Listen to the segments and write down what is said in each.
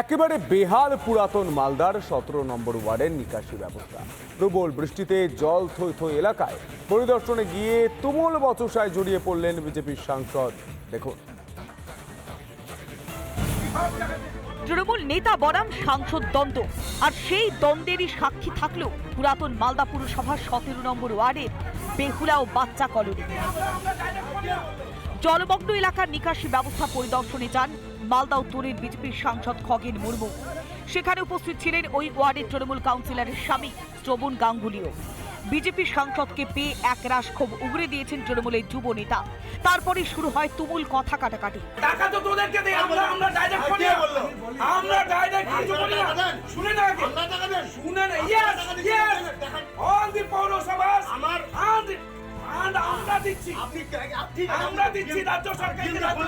একেবারে বেহাল পুরাতন মালদার সতেরো নম্বর ওয়ার্ডের নিকাশি ব্যবস্থা। প্রবল বৃষ্টিতে জল থই থই এলাকায় পরিদর্শনে গিয়ে তুমুল বচসায় জড়িয়ে পড়লেন বিজেপির সাংসদ। দেখুন। তৃণমূল নেতা বনাম, সাংসদ দ্বন্দ্ব। আর সেই দ্বন্দ্বেরই সাক্ষী থাকল পুরাতন মালদা পুরসভার সতেরো নম্বর ওয়ার্ডের বেহুলা ও বাচ্চা কলোনি। জলমগ্ন এলাকার নিকাশি ব্যবস্থা পরিদর্শনে যান মালদা উত্তরের বিজেপির সাংসদ খগেন মুর্মু। সেখানে উপস্থিত ছিলেন ওই ওয়ার্ডের তৃণমূল কাউন্সিলরের স্বামী শ্রবণ গাঙ্গুলিও। বিজেপি সাংসদকে পেয়ে এক একরাশ ক্ষোভ উগরে দিয়েছেন তৃণমূলের যুব নেতা। তারপরে শুরু হয় তুমুল কথা কাটাকাটি। টাকা তো তোদেরকে দেই আমরা আমরা ডাইরেক্ট করি আমরা ডাইরেক্ট কিছু করি না। শুনে না শুনে না ইয়েস ইয়েস অল দি পৌরসভাস আমার আমরা দিচ্ছি। আমরা দিচ্ছি রাজ্য সরকারকে রাজ্য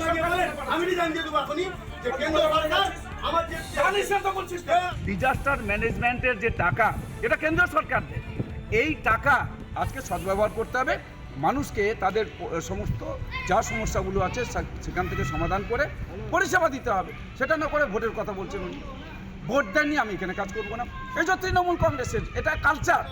আমি জানিয়ে দেবো যে কেন্দ্র সরকার? ডিজাস্টার ম্যানেজমেন্টের যে টাকা এটা কেন্দ্র সরকার দেয় এই টাকা আজকে সদ্ব্যবহার করতে হবে। মানুষকে তাদের সমস্ত যা সমস্যাগুলো আছে সেখান থেকে সমাধান করে পরিষেবা দিতে হবে। সেটা না করে ভোটের কথা বলছেন উনি। ভোট দেননি আমি এখানে কাজ করব না। এই যে তৃণমূল কংগ্রেসের এটা কালচার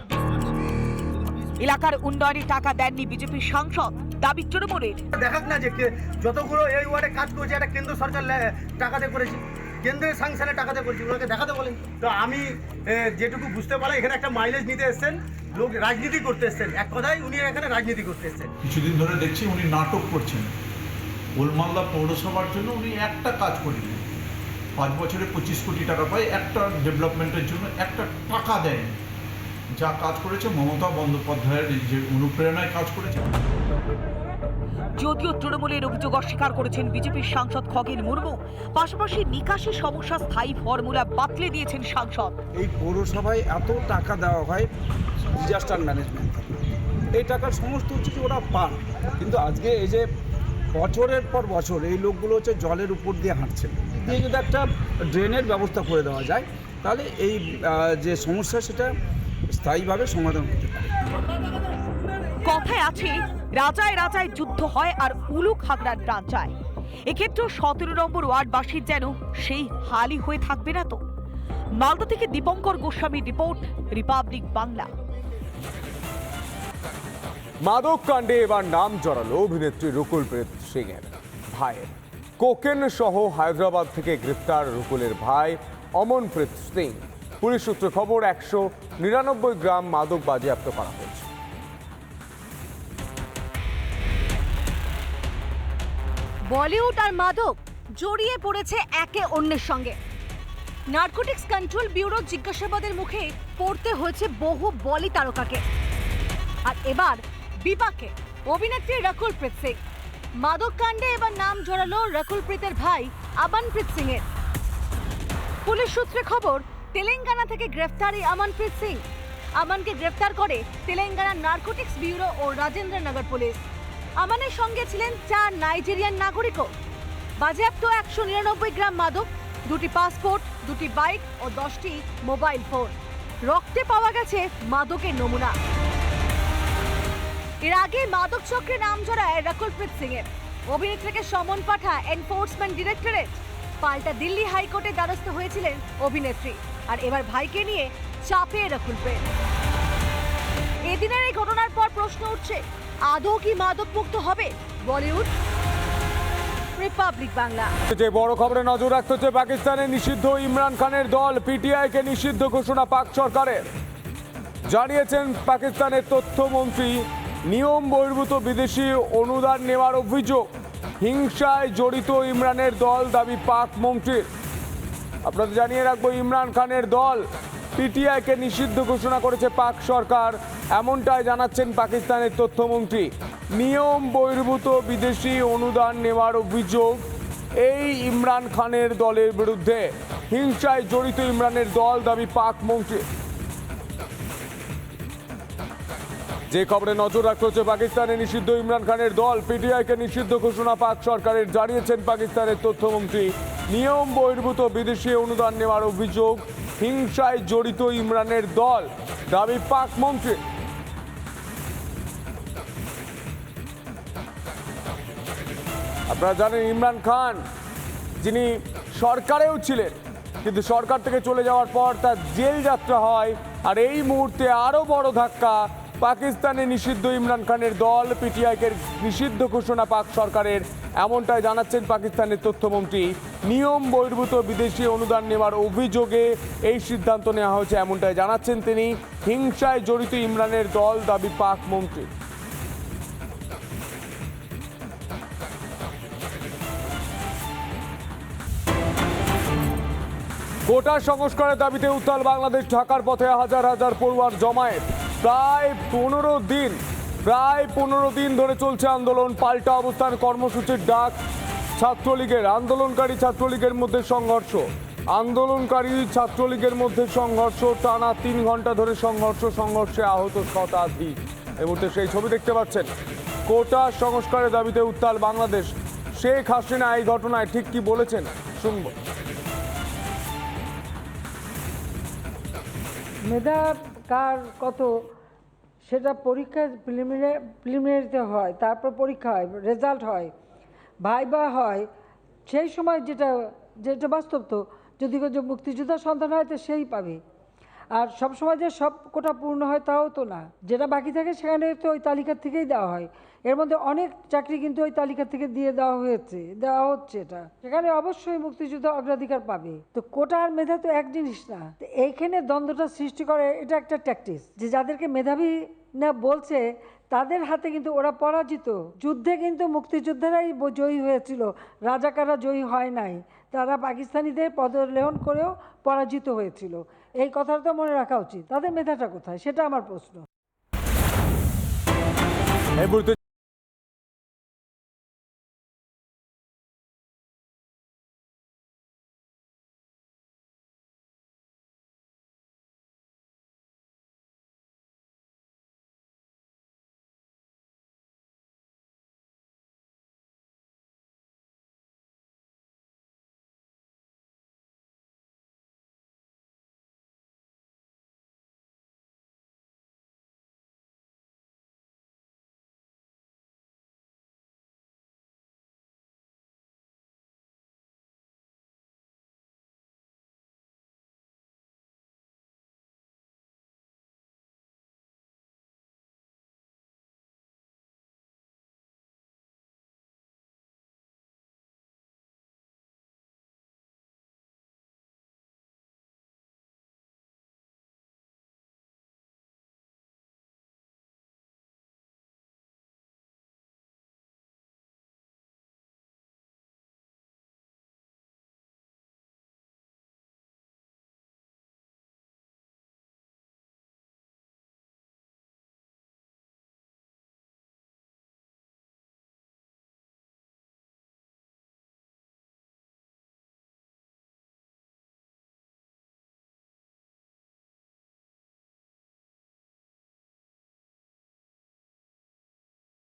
এলাকার উন্নয়নে টাকা দেননি বিজেপির সাংসদ দাবি তৃণমূলের দেখাক না যে কে- যতগুলো এই ওয়ার্ডে কাজ করেছে এটা কেন্দ্র সরকার টাকাতে করেছে। কেন্দ্রের সাংশনে টাকাতে করেছে ওনাকে দেখাতে বলেন। তো আমি যেটুকু বুঝতে পারি এখানে একটা মাইলেজ নিতে এসেছেন লোক রাজনীতি করতে এসেছেন। এক কথায় উনি এখানে রাজনীতি করতে এসেছেন। কিছুদিন ধরে দেখছি উনি নাটক করছেন। ওলমালদা পৌরসভার জন্য উনি একটা কাজ করেনি। পাঁচ বছরে পঁচিশ কোটি টাকা পায় একটা ডেভেলপমেন্টের জন্য একটা টাকা দেয়নি যা কাজ করেছে মমতা বন্দ্যোপাধ্যায়ের যে অনুপ্রেরণায় কাজ করেছে। যদিও তৃণমূলের অভিযোগ অস্বীকার করেছেন বিজেপির সাংসদ খগেন মুর্মু পাশাপাশি নিকাশি সমস্যা স্থায়ী ফর্মুলা বাতলে দিয়েছেন সাংসদ। এই পৌরসভায় এত টাকা দেওয়া হয় ডিজাস্টার ম্যানেজমেন্ট এই টাকার সমস্ত হচ্ছে যে ওরা পান। কিন্তু আজকে এই যে বছরের পর বছর এই লোকগুলো হচ্ছে জলের উপর দিয়ে হাঁটছে। দিয়ে যদি একটা ড্রেনের ব্যবস্থা করে দেওয়া যায় তাহলে এই যে সমস্যা সেটা স্থায়ীভাবে সমাধান হতে পারে। কথায় আছে রাজায় রাজায় যুদ্ধ হয় আর উলুক হাগড়ার রাজায় এক্ষেত্রেও সতেরো নম্বর ওয়ার্ডবাসীর যেন সেই হালি হয়ে থাকবে না তো। মালদা থেকে দীপঙ্কর গোস্বামীর রিপোর্ট রিপাবলিক বাংলা। মাদক কাণ্ডে এবার নাম জড়ালো অভিনেত্রী রুকুল প্রীত সিং এর ভাইয়ের কোকেন সহ হায়দ্রাবাদ থেকে গ্রেফতার রুকুলের ভাই অমনপ্রীত সিং। পুলিশ সূত্রে খবর, একশো নিরানব্বই গ্রাম মাদক বাজেয়াপ্ত করা হয়েছে। বলিউড আর মাদক জড়িয়ে পড়েছে একে অন্যের সঙ্গে। নার্কোটিক্স কন্ট্রোল ব্যুরো জিজ্ঞাসাবাদের মুখে পড়তে হয়েছে বহু বলি তারকাকে। আর এবার বিপাকে অভিনেত্রী রকুলপ্রীত সিং। মাদক কাণ্ডে এবার নাম জড়ালো রকুলপ্রীতের ভাই আমানপ্রীত সিং এর পুলিশ সূত্রে খবর তেলেঙ্গানা থেকে গ্রেফতারি আমানপ্রীত সিং। আমানকে গ্রেফতার করে তেলেঙ্গানা নার্কোটিক্স ব্যুরো ও রাজেন্দ্রনগর পুলিশ। আমানের সঙ্গে ছিলেন চার নাইজেরিয়ান নাগরিকও। বাজেয়াপ্ত একশো নিরানব্বই গ্রাম মাদক, দুটি পাসপোর্ট, দুটি বাইক ও দশটি মোবাইল ফোন। রক্তে পাওয়া গেছে মাদকের নমুনা। এর আগে মাদক চক্রে নাম জড়ায় রকুলপ্রীত সিং এর অভিনেত্রীকে সমন পাঠা এনফোর্সমেন্ট ডিরেক্টরেট পাল্টা দিল্লি হাইকোর্টে দ্বারস্থ হয়েছিলেন অভিনেত্রী। আর এবার ভাইকে নিয়ে চাপে রকুলপ্রীত এদিনের এই ঘটনার পর প্রশ্ন উঠছে, আদৌ কি মাদক মুক্ত হবে বলিউড? রিপাবলিক বাংলা। যে বড় খবরে নজর রাখতে হচ্ছে পাকিস্তানের নিষিদ্ধ ইমরান খানের দল পিটিআইকে নিষিদ্ধ ঘোষণা পাক সরকারের। জানিয়েছেন পাকিস্তানের তথ্যমন্ত্রী, নিয়ম বহির্ভূত বিদেশি অনুদান নেওয়ার অভিযোগ। হিংসায় জড়িত ইমরানের দল, দাবি পাক মন্ত্রীর। আপনাদের জানিয়ে রাখব, ইমরান খানের দল পিটিআইকে নিষিদ্ধ ঘোষণা করেছে পাক সরকার। এমনটাই জানাচ্ছেন পাকিস্তানের তথ্যমন্ত্রী। নিয়ম বহির্ভূত বিদেশি অনুদান নেওয়ার অভিযোগ এই ইমরান খানের দলের বিরুদ্ধে। হিংসায় জড়িত ইমরানের দল দাবি পাক মন্ত্রী। যে খবরে নজর রাখতে হচ্ছে, পাকিস্তানে নিষিদ্ধ ইমরান খানের দল পিটিআইকে নিষিদ্ধ ঘোষণা পাক সরকারের জানিয়েছেন পাকিস্তানের তথ্যমন্ত্রী। নিয়ম বহির্ভূত বিদেশি অনুদান নেওয়ার অভিযোগ হিংসায় জড়িত ইমরানের দল, দাবি পাক মন্ত্রী আপনারা জানেন ইমরান খান, যিনি সরকারেও ছিলেন, কিন্তু সরকার থেকে চলে যাওয়ার পর তার জেল যাত্রা হয়, আর এই মুহূর্তে আরও বড় ধাক্কা, পাকিস্তানে নিষিদ্ধ ইমরান খানের দল, পিটিআইকে নিষিদ্ধ ঘোষণা পাক সরকারের, এমনটাই জানাচ্ছেন পাকিস্তানের তথ্যমন্ত্রী নিয়ম বহির্ভূত বিদেশি অনুদান নেওয়ার অভিযোগে এই সিদ্ধান্ত নেওয়া হয়েছে এমনটাই জানাচ্ছেন তিনি। হিংসায় জড়িত ইমরানের দল, দাবি পাক মন্ত্রী কোটা সংস্কারের দাবিতে উত্তাল বাংলাদেশ, ঢাকার পথে হাজার হাজার পড়ুয়ার জমায়েত। প্রায় পনেরো দিন, প্রায় পনেরো দিন ধরে চলছে আন্দোলন, পাল্টা অবস্থান, কর্মসূচির ডাক ছাত্রলীগের, আন্দোলনকারী ছাত্রলীগের মধ্যে সংঘর্ষ। আন্দোলনকারী ছাত্রলীগের মধ্যে সংঘর্ষ, টানা তিন ঘণ্টা ধরে সংঘর্ষ, সংঘর্ষে আহত শতাধিক। এই মুহূর্তে সেই ছবি দেখতে পাচ্ছেন। কোটা সংস্কারের দাবিতে উত্তাল বাংলাদেশ। শেখ হাসিনা এই ঘটনায় ঠিক কি বলেছেন? শুনব। মেধা কার কত? সেটা পরীক্ষা প্রিলিমিনারি, প্রিলিমিনারিতে হয়, তারপর পরীক্ষা হয়, রেজাল্ট হয়। ভাইবা হয়, সেই সময় যেটা যেটা বাস্তব তো, যদি মুক্তিযোদ্ধার সন্তান হয়, তো সেই পাবে। আর সব সময় যে সব কোটা পূর্ণ হয়, তাও তো না। যেটা বাকি থাকে, সেখানে তো ওই তালিকার থেকেই দেওয়া হয়। এর মধ্যে অনেক চাকরি কিন্তু ওই তালিকা থেকে দিয়ে দেওয়া হয়েছে, দেওয়া হচ্ছে এটা। সেখানে অবশ্যই মুক্তিযুদ্ধ অগ্রাধিকার পাবে। তো কোটা আর মেধা তো এক জিনিস না। তো এইখানে দ্বন্দ্বটা সৃষ্টি করে, এটা একটা ট্যাকটিস যে যাদেরকে মেধাবী না বলছে তাদের হাতে কিন্তু ওরা পরাজিত। যুদ্ধে কিন্তু মুক্তিযোদ্ধারাই জয়ী হয়েছিল। রাজাকাররা জয়ী হয় নাই। তারা পাকিস্তানিদের পদলেহন করেও পরাজিত হয়েছিল। এই কথাটা তো মনে রাখা উচিত। তাদের মেধাটা কোথায়? সেটা আমার প্রশ্ন।